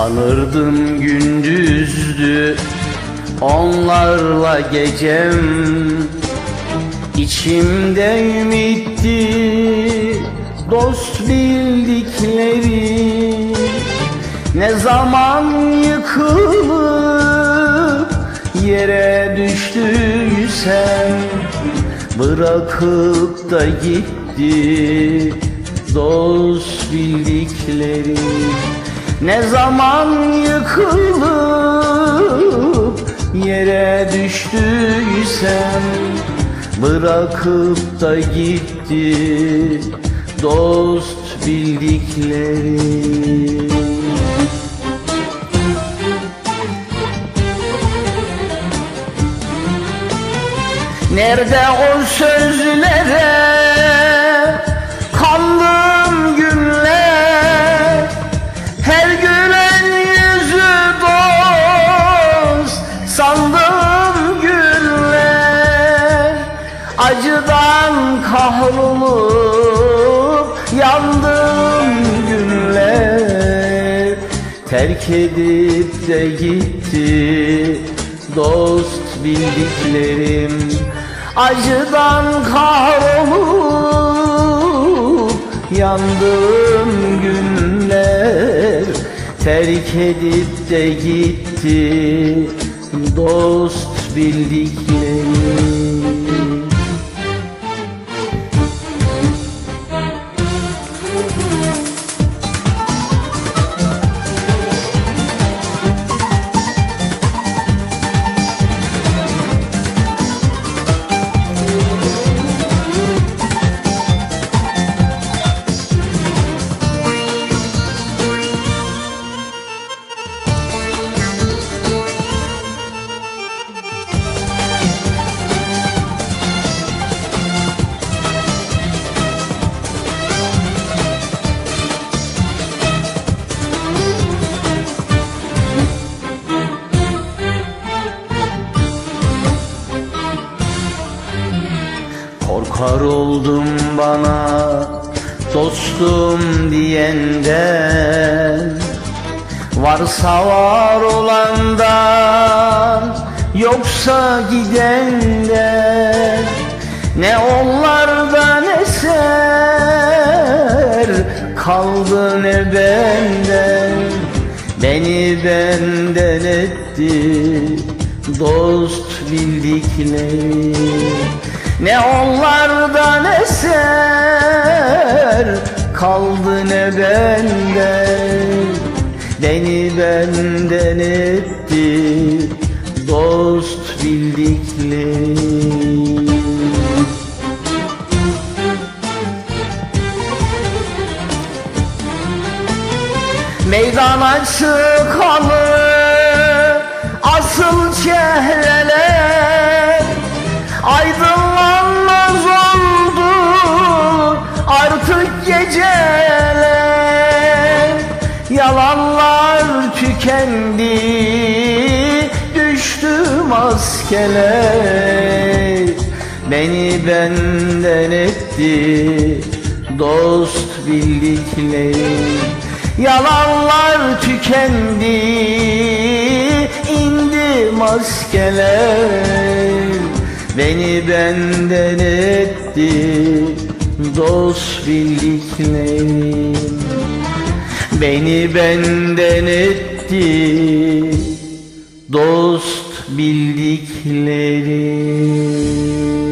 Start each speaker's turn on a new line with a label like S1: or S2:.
S1: Sanırdım gündüzdü onlarla gecem. İçimde ümitti dost bildikleri. Ne zaman yıkılıp yere düştüysem Bırakıp da gitti dost bildikleri Ne zaman yıkılıp yere düştüysem Bırakıp da gitti dost bildikleri Nerede o sözlere Terk edip de gitti dost bildiklerim. Acıdan kahrolup yandım günler Terk edip de gitti dost bildiklerim Korkar oldum bana dostum diyenden. Varsa var olandan yoksa gidenden. Ne onlardan eser kaldı ne benden. Beni benden etti dost bildikleri Ne onlardan eser kaldı ne benden. Beni benden etti dost bildikleri. Meydana çıkalı asıl çehreler geceler Yalanlar tükendi düştü maskeler. Beni benden etti dost bildiklerim Yalanlar tükendi indi maskeler. Beni benden etti dost bildiklerim Beni benden etti. Dost bildiklerim